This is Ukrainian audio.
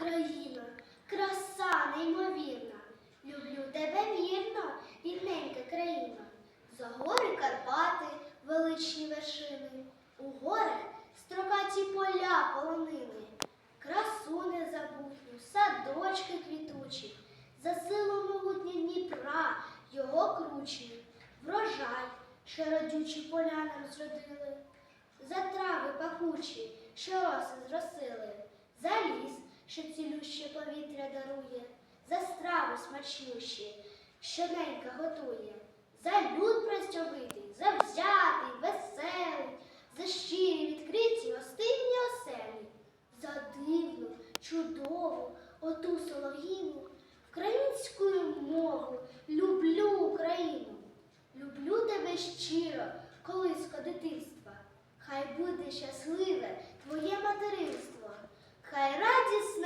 Україна, краса неймовірна, люблю тебе вірно, рідненька країна. За гори Карпати, величні вершини, у горах строкаті поля полонини, красу незабутню, садочки квітучі, за силу могутню Дніпра, його кручі, врожай, що родючі поля нам зродили, за трави пахучі, що роси зросили цілюще повітря дарує, за страви смачнющі, що ненька готує, за люд простьовитий, завзятий, веселий, за щирі відкриті гостинні оселі, за дивну, чудову, оту солов'їну, українську мову, люблю Україну. Люблю тебе щиро, колиско дитинства. Хай буде щасливе твоє материнство, хай радісна